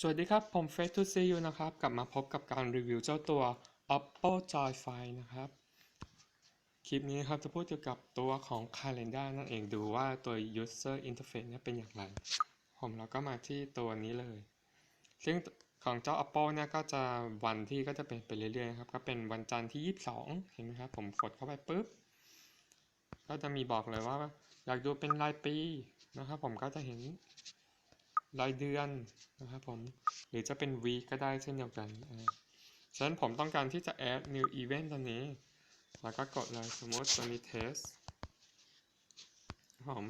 สวัสดีครับ ผม f a c e to see you นะครับ กลับมาพบกับการรีวิวเจ้าตัว Oppo Joy Find นะครับ คลิปนี้ครับจะพูดเกี่ยวกับตัวของ Calendar นั่นเองดูว่าตัว User Interface เนี่ยเป็นอย่างไร ผมเราก็มาที่ตัวนี้เลย ซึ่งของเจ้า Oppo เนี่ยก็จะวันที่ก็จะเป็นไปเรื่อยๆครับ ก็เป็นวันจันทร์ที่ 22 เห็นไหมครับ ผมกดเข้าไปปุ๊บ ก็จะมีบอกเลยว่า อยากดูเป็นรายปีนะครับ ผมก็จะเห็น รายเดือนนะครับผม หรือจะเป็น week ก็ได้เช่นเดียวกันฉะนั้นผมต้องการที่จะ add new event ตัวนี้ แล้วก็กดเลยสมมติตัวนี้ test ผม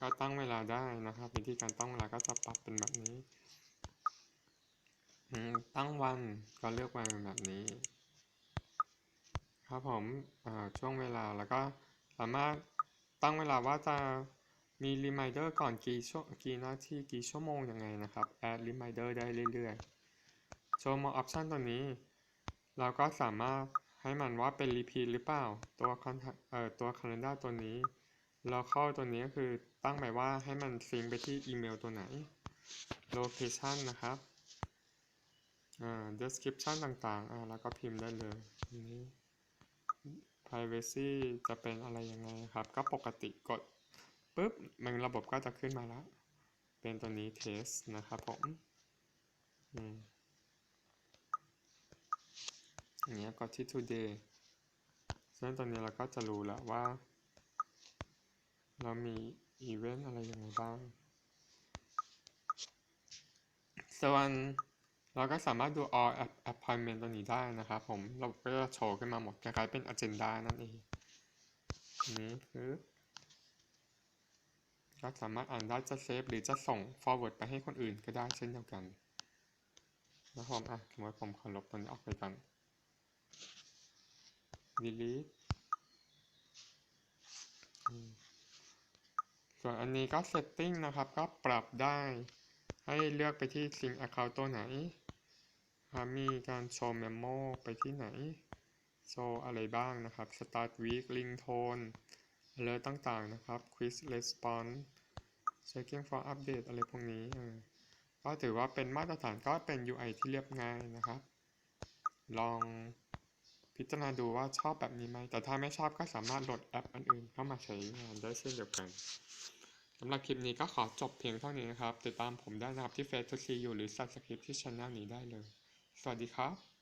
ก็ตั้งเวลาได้นะครับ วิธีการตั้งเวลาก็จะปรับเป็นแบบนี้ ตั้งวันก็เลือกวันเป็นแบบนี้ ครับผมช่วงเวลาแล้วก็สามารถตั้งเวลาว่าจะ มี reminder ก่อนกี่ชั่วกี่นาทีกี่ชั่วโมงยังไงนะครับ add reminder ได้เรื่อยๆ show more option ตัวนี้ เราก็สามารถให้มันว่าเป็น repeat หรือเปล่า ตัว contact เอ่อตัว calendar ตัวนี้เราเข้าตัวนี้ก็คือตั้งหมายว่าให้มันซิงไปที่อีเมลตัวไหน location นะครับอ่า description ต่างๆ อ่า แล้วก็พิมพ์ได้เลยนนี้ privacy จะเป็นอะไรยังไงครับ ก็ปกติกดปุ๊บ มันระบบก็จะขึ้นมาแล้ว เป็นตัวนี้ test นะครับผมอืมอย่างเงี้ยกดที่ today ซึ่งตอนนี้เราก็จะรู้แล้วว่า เรามีอีเวนต์อะไรยังไงบ้าง ส่วนเราก็สามารถดู all appointment ตัวนี้ได้นะครับผม เราก็จะโชว์ขึ้นมาหมดคล้ายๆเป็น agenda นั่นเองอันนี้คือ ก็สามารถอ่านได้จะเซฟหรือจะส่ง forward ไปให้คนอื่นก็ได้เช่นเดียวกันแล้วผมอะสมมติผมขอลบตัวนี้ออกไปก่อน delete ส่วนอันนี้ก็ setting นะครับ ก็ปรับได้ ให้เลือกไปที่ sync account ตัวไหน มีการโชว์ memo ไปที่ไหน โชว์อะไรบ้างนะครับ start week ringtone อะไรต่างๆนะครับ quiz response checking for update อะไรพวกนี้ก็ถือว่าเป็นมาตรฐานก็เป็น UI ที่เรียบง่ายนะครับ ลองพิจารณาดูว่าชอบแบบนี้ไหม แต่ถ้าไม่ชอบก็สามารถโหลดแอปอันอื่นเข้ามาใช้งานได้เช่นเดียวกันสำหรับคลิปนี้ก็ขอจบเพียงเท่านี้นะครับ ติดตามผมได้นะครับที่ Facebook หรือ Subscribe ที่ช่องนี้ได้เลย สวัสดีครับ